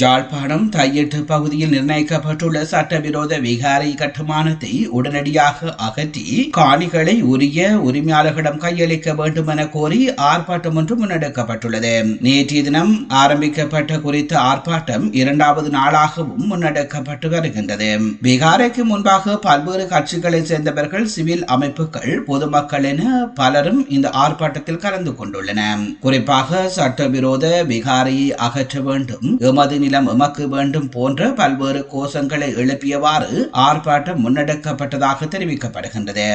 ஜாழ்ப்பாணம் தையெட்டு பகுதியில் நிர்ணயிக்கப்பட்டுள்ள சட்டவிரோத விகாரை கட்டுமானத்தை உடனடியாக அகற்றி காணிகளை உரிய உரிமையாளர்களிடம் கையளிக்க வேண்டும் என கோரி ஆர்ப்பாட்டம் ஒன்று முன்னெடுக்கப்பட்டுள்ளது. நேற்றைய தினம் ஆரம்பிக்கப்பட்ட குறித்த ஆர்ப்பாட்டம் இரண்டாவது நாளாகவும் முன்னெடுக்கப்பட்டு வருகின்றது. விகாரைக்கு முன்பாக பல்வேறு கட்சிகளைச் சேர்ந்தவர்கள் சிவில் அமைப்புகள் பொதுமக்கள் என பலரும் இந்த ஆர்ப்பாட்டத்தில் கலந்து கொண்டுள்ளனர். குறிப்பாக சட்டவிரோத விகாரையை அகற்ற வேண்டும் எமது நிலம் எமக்கு வேண்டும் போன்ற பல்வேறு கோஷங்களை எழுப்பியவாறு ஆர்ப்பாட்டம் முன்னெடுக்கப்பட்டதாக தெரிவிக்கப்படுகின்றது.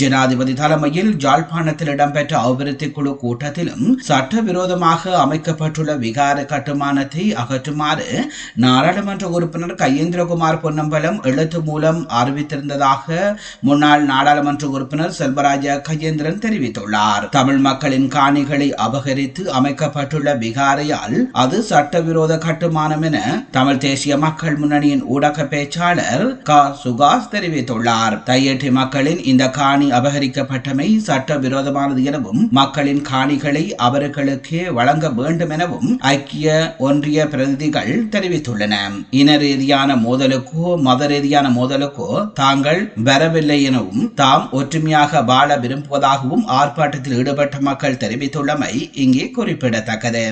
ஜனாதிபதி தலைமையில் ஜாழ்ப்பாணத்தில் இடம்பெற்ற அபிவிருத்தி குழு கூட்டத்திலும் சட்டவிரோதமாக அமைக்கப்பட்டுள்ள விகார கட்டுமானத்தை அகற்றுமாறு நாடாளுமன்ற உறுப்பினர் கையேந்திரகுமார் பொன்னம்பலம் எழுத்து மூலம் அறிவித்திருந்ததாக முன்னாள் நாடாளுமன்ற உறுப்பினர் செல்வராஜ கையேந்திரன் தெரிவித்துள்ளார். தமிழ் மக்களின் காணிகளை அபகரித்து அமைக்கப்பட்டுள்ள விகாரையால் அது சட்டவிரோத கட்டுமான காரணம் என தமிழ் தேசிய மக்கள் முன்னணியின் ஊடக பேச்சாளர் க. சுகாஸ் தெரிவித்துள்ளார். தையேற்றி மக்களின் இந்த காணி அபகரிக்கப்பட்டமை சட்ட விரோதமானது எனவும் மக்களின் காணிகளை அவர்களுக்கே வழங்க வேண்டும் எனவும் ஐக்கிய ஒன்றிய பிரதிநிதிகள் தெரிவித்துள்ளன. இன ரீதியான மோதலுக்கோ மத ரீதியான மோதலுக்கோ தாங்கள் வரவில்லை எனவும் தாம் ஒற்றுமையாக வாழ விரும்புவதாகவும் ஆர்ப்பாட்டத்தில் ஈடுபட்ட மக்கள் தெரிவித்துள்ளமை இங்கே குறிப்பிடத்தக்கது.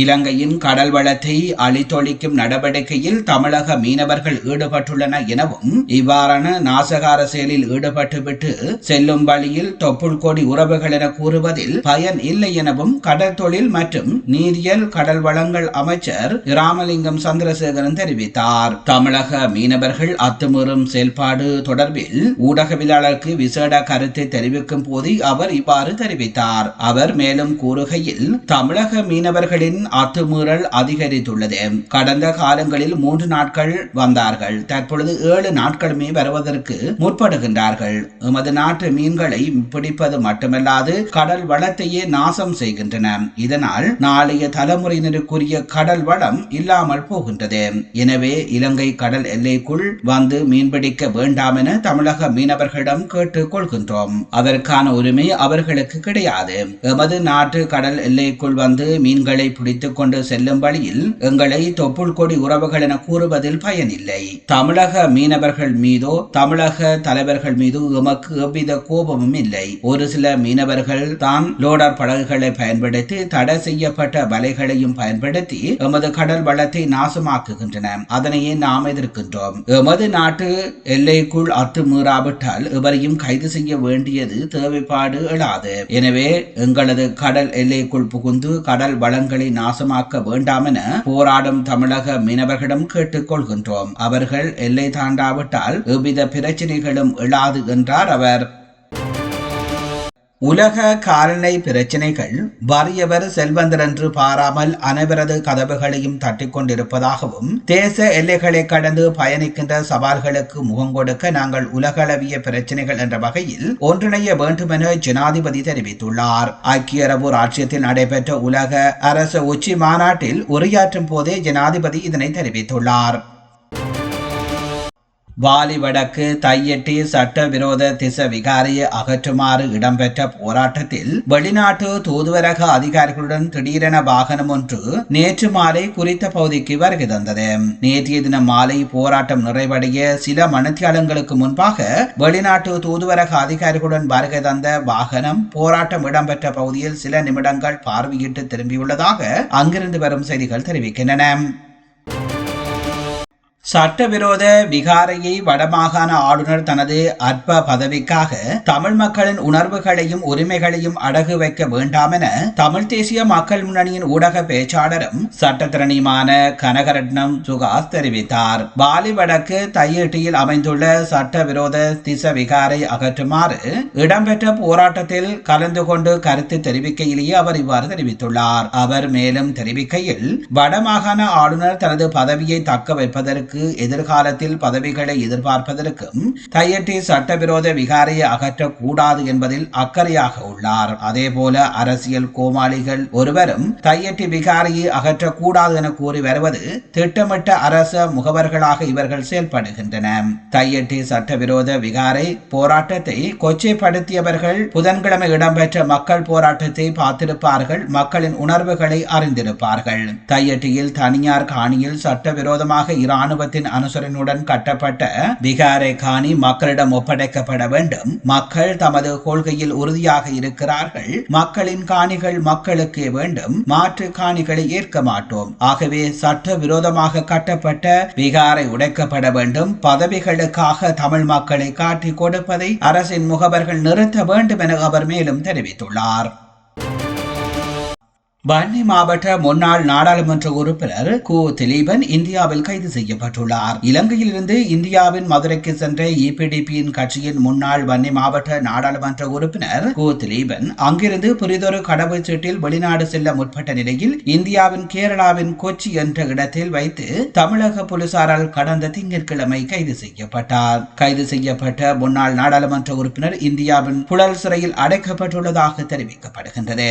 இலங்கையின் கடல் வளத்தை அழித்தொழிக்கும் நடவடிக்கையில் தமிழக மீனவர்கள் ஈடுபட்டுள்ளன எனவும் இவ்வாறான நாசகார செயலில் ஈடுபட்டுவிட்டு செல்லும் வழியில் தொப்புள் கொடி உறவுகள் என கூறுவதில் பயன் இல்லை எனவும் கடல் தொழில் மற்றும் நீரியல் கடல் வளங்கள் அமைச்சர் ராமலிங்கம் சந்திரசேகரன் தெரிவித்தார். தமிழக மீனவர்கள் அத்துமீறும் செயல்பாடு தொடர்பில் ஊடகவியலாளருக்கு விசேட கருத்தை தெரிவிக்கும் போது அவர் இவ்வாறு தெரிவித்தார். அவர் மேலும் கூறுகையில் தமிழக மீனவர்களின் அத்துமீறல் அதிகரித்துள்ளது. கடந்த காலங்களில் மூன்று நாட்கள் வந்தார்கள். தற்பொழுது ஏழு நாட்களுமே வருவதற்கு முற்படுகின்றார்கள். எமது நாட்டு மீன்களை பிடிப்பது மட்டுமல்லாது கடல் வளத்தையே நாசம் செய்கின்றன. இதனால் நாளைய தலைமுறையினருக்குரிய கடல் வளம் இல்லாமல் போகின்றது. எனவே இலங்கை கடல் எல்லைக்குள் வந்து மீன்பிடிக்க வேண்டாம் என தமிழக மீனவர்களிடம் கேட்டுக் கொள்கின்றோம். அதற்கான உரிமை அவர்களுக்கு கிடையாது. எமது நாட்டு கடல் எல்லைக்குள் வந்து மீன்களை பிடி பிடித்துக் கொண்டு செல்லும் வழியில் எங்களை தொப்புள் கொடி உறவுகள் என கூறுவதில் பயனில்லை. தமிழக மீனவர்கள் மீதோ தமிழக தலைவர்கள் மீது எமக்கு எவ்வித கோபமும் இல்லை. ஒரு சில மீனவர்கள் தான் லோடர் படகுகளை பயன்படுத்தி தடை செய்யப்பட்ட வலைகளையும் பயன்படுத்தி எமது கடல் வளத்தை நாசமாக்குகின்றன. அதனையே நாம் எதிர்க்கின்றோம். எமது நாட்டு எல்லைக்குள் அத்துமீறாவிட்டால் எவரையும் கைது செய்ய வேண்டியது தேவைப்பாடு எழாது. எனவே எங்களது கடல் எல்லைக்குள் புகுந்து கடல் வளங்களை நாசமாக்க வேண்டாமென போராடும் தமிழக மீனவர்களிடம் கேட்டுக்கொள்கின்றோம். அவர்கள் எல்லை தாண்டாவிட்டால் எவ்வித பிரச்சனைகளும் எழாது என்றார் அவர். உலக காலநிலை பிரச்சினைகள் வறியவர் செல்வந்தர் என்று பாராமல் அனைவரது கதவுகளையும் தட்டிக்கொண்டிருப்பதாகவும் தேச எல்லைகளை கடந்து பயணிக்கின்ற சவால்களுக்கு முகம் கொடுக்க நாங்கள் உலகளவிய பிரச்சினைகள் என்ற வகையில் ஒன்றிணைய வேண்டும் என ஜனாதிபதி தெரிவித்துள்ளார். ஐக்கிய அரபு ராஜ்யத்தில் நடைபெற்ற உலக அரசு உச்சி மாநாட்டில் உரையாற்றும் போதே ஜனாதிபதி இதனை தெரிவித்துள்ளார். வாலி வடக்கு தையெட்டி சட்டவிரோத திச விகாரியை அகற்றுமாறு இடம்பெற்ற போராட்டத்தில் வெளிநாட்டு தூதுவரக அதிகாரிகளுடன் திடீரென வாகனம் ஒன்று நேற்று மாலை குறித்த பகுதிக்கு வருகை தந்தது. நேற்றைய தினம் மாலை போராட்டம் நிறைவடைய சில மணித்தியாலங்களுக்கு முன்பாக வெளிநாட்டு தூதுவரக அதிகாரிகளுடன் வருகை தந்த வாகனம் போராட்டம் இடம்பெற்ற பகுதியில் சில நிமிடங்கள் பார்வையிட்டு திரும்பியுள்ளதாக அங்கிருந்து வரும் செய்திகள் தெரிவிக்கின்றன. சட்டவிரோத விகாரையை வடமாகாண ஆளுநர் தனது அற்ப பதவிக்காக தமிழ் மக்களின் உணர்வுகளையும் உரிமைகளையும் அடகு வைக்க வேண்டாம் என தமிழ் தேசிய மக்கள் முன்னணியின் ஊடக பேச்சாளரும் சட்டத்திறனியுமான கனகரட்னம் சுகாஸ் தெரிவித்தார். பாலி வடக்கு தையீட்டியில் அமைந்துள்ள சட்டவிரோத திச விகாரை அகற்றுமாறு இடம்பெற்ற போராட்டத்தில் கலந்து கொண்டு கருத்து தெரிவிக்கையிலேயே அவர் இவ்வாறு தெரிவித்துள்ளார். அவர் மேலும் தெரிவிக்கையில் வடமாகாண ஆளுநர் தனது பதவியை தக்க வைப்பதற்கு அவர்களுக்கு எதிர்காலத்தில் பதவிகளை எதிர்பார்ப்பதற்கும் தையட்டி சட்டவிரோத விகாரையை அகற்றக்கூடாது என்பதில் அக்கறையாக உள்ளார். அதேபோல அரசியல் கோமாளிகள் ஒருவரும் தையட்டி விகாரியை அகற்றக்கூடாது என கூறி வருவது திட்டமிட்ட அரச முகவர்களாக இவர்கள் செயல்படுகின்றன தையட்டி சட்டவிரோத விகாரை போராட்டத்தை கொச்சைப்படுத்தியவர்கள் புதன்கிழமை இடம்பெற்ற மக்கள் போராட்டத்தை பார்த்திருப்பார்கள். மக்களின் உணர்வுகளை அறிந்திருப்பார்கள். தையட்டியில் தனியார் காணியில் சட்டவிரோதமாக இராணுவ இராணுவத்தின் அனுசரணையுடன் கட்டப்பட்ட விகாரை காணி மக்களிடம் ஒப்படைக்கப்பட வேண்டும். மக்கள் தமது கொள்கையில் உறுதியாக இருக்கிறார்கள். மக்களின் காணிகள் மக்களுக்கே வேண்டும். மாற்று காணிகளை ஏற்க மாட்டோம். ஆகவே சட்ட விரோதமாக கட்டப்பட்ட விகாரை உடைக்கப்பட வேண்டும். பதவிகளுக்காக தமிழ் மக்களை காட்டிக் கொடுப்பதை அரசின் முகவர்கள் நிறுத்த வேண்டும் என அவர் மேலும் தெரிவித்துள்ளார். வன்னி மாவட்ட முன்னாள் நாடாளுமன்ற உறுப்பினர் கு. திலீபன் இந்தியாவில் கைது செய்யப்பட்டுள்ளார். இலங்கையிலிருந்து இந்தியாவின் மதுரைக்கு சென்ற இபிடிபியின் கட்சியின் முன்னாள் வன்னி மாவட்ட நாடாளுமன்ற உறுப்பினர் கு. திலீபன் அங்கிருந்து புரிதொரு கடவுச்சீட்டில் வெளிநாடு செல்ல முற்பட்ட நிலையில் இந்தியாவின் கேரளாவின் கொச்சி என்ற இடத்தில் வைத்து தமிழக போலீசாரால் கடந்த திங்கட்கிழமை கைது செய்யப்பட்டார். கைது செய்யப்பட்ட முன்னாள் நாடாளுமன்ற உறுப்பினர் இந்தியாவின் புழல் சிறையில் அடைக்கப்பட்டுள்ளதாக தெரிவிக்கப்படுகின்றது.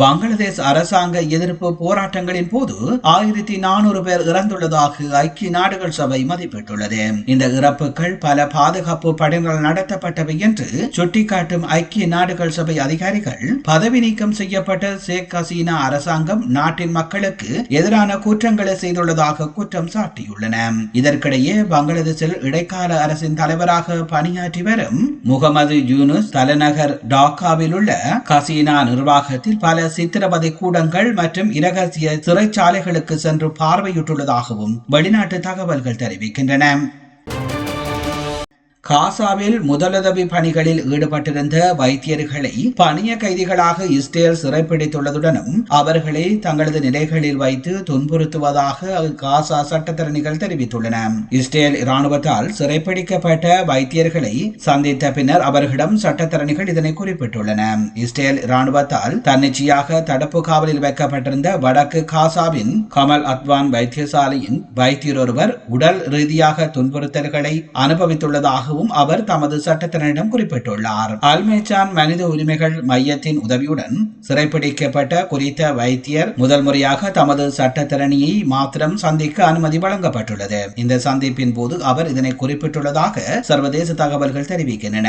பங்களாதேஷ் அரசாங்க எதிர்ப்பு போராட்டங்களின் போது ஆயிரத்தி நானூறு பேர் இறந்துள்ளதாக ஐக்கிய நாடுகள் சபை மதிப்பிட்டுள்ளது. இந்த இறப்புகள் பல பாதுகாப்பு படையினரால் நடத்தப்பட்டவை என்று சுட்டிக்காட்டும் ஐக்கிய நாடுகள் சபை அதிகாரிகள் பதவி நீக்கம் செய்யப்பட்ட ஷேக் ஹசீனா அரசாங்கம் நாட்டின் மக்களுக்கு எதிரான குற்றங்களை செய்துள்ளதாக குற்றம் சாட்டியுள்ளன. இதற்கிடையே பங்களாதேஷில் இடைக்கால அரசின் தலைவராக பணியாற்றி வரும் முகமது யூனுஸ் தலைநகர் டாக்காவில் உள்ள கசீனா நிர்வாகத்தில் பல சித்திரவதை கூடங்கள் மற்றும் இரகசிய சிறைச்சாலைகளுக்கு சென்று பார்வையிட்டுள்ளதாகவும் வெளிநாட்டு தகவல்கள் தெரிவிக்கின்றன. காசாவில் முதலுதவி பணிகளில் ஈடுபட்டிருந்த வைத்தியர்களை பணிய கைதிகளாக இஸ்ரேல் சிறைப்பிடித்துள்ளதுடனும் அவர்களை தங்களது நிலைகளில் வைத்து துன்புறுத்துவதாக காசா சட்டத்தரணிகள் தெரிவித்துள்ளன. இஸ்ரேல் இராணுவத்தால் சிறைப்பிடிக்கப்பட்ட வைத்தியர்களை சந்தித்த பின்னர் அவர்களிடம் சட்டத்தரணிகள் இதனை குறிப்பிட்டுள்ளன. இஸ்ரேல் இராணுவத்தால் தன்னிச்சையாக தடுப்பு காவலில் வைக்கப்பட்டிருந்த வடக்கு காசாவின் கமல் அத்வான் வைத்தியசாலையின் வைத்தியர் ஒருவர் உடல் ரீதியாக துன்புறுத்தல்களை அனுபவித்துள்ளதாகவும் உள்ளதாகவும் அவர் தமது சட்டத்தினரிடம் குறிப்பிட்டுள்ளார். அல்மேச்சான் மனித உரிமைகள் மையத்தின் உதவியுடன் சிறைப்பிடிக்கப்பட்ட குறித்த வைத்தியர் முதல் முறையாக தமது சட்டத்திறனியை மாத்திரம் சந்திக்க அனுமதி வழங்கப்பட்டுள்ளது. இந்த சந்திப்பின் போது அவர் இதனை குறிப்பிட்டுள்ளதாக சர்வதேச தகவல்கள் தெரிவிக்கின்றன.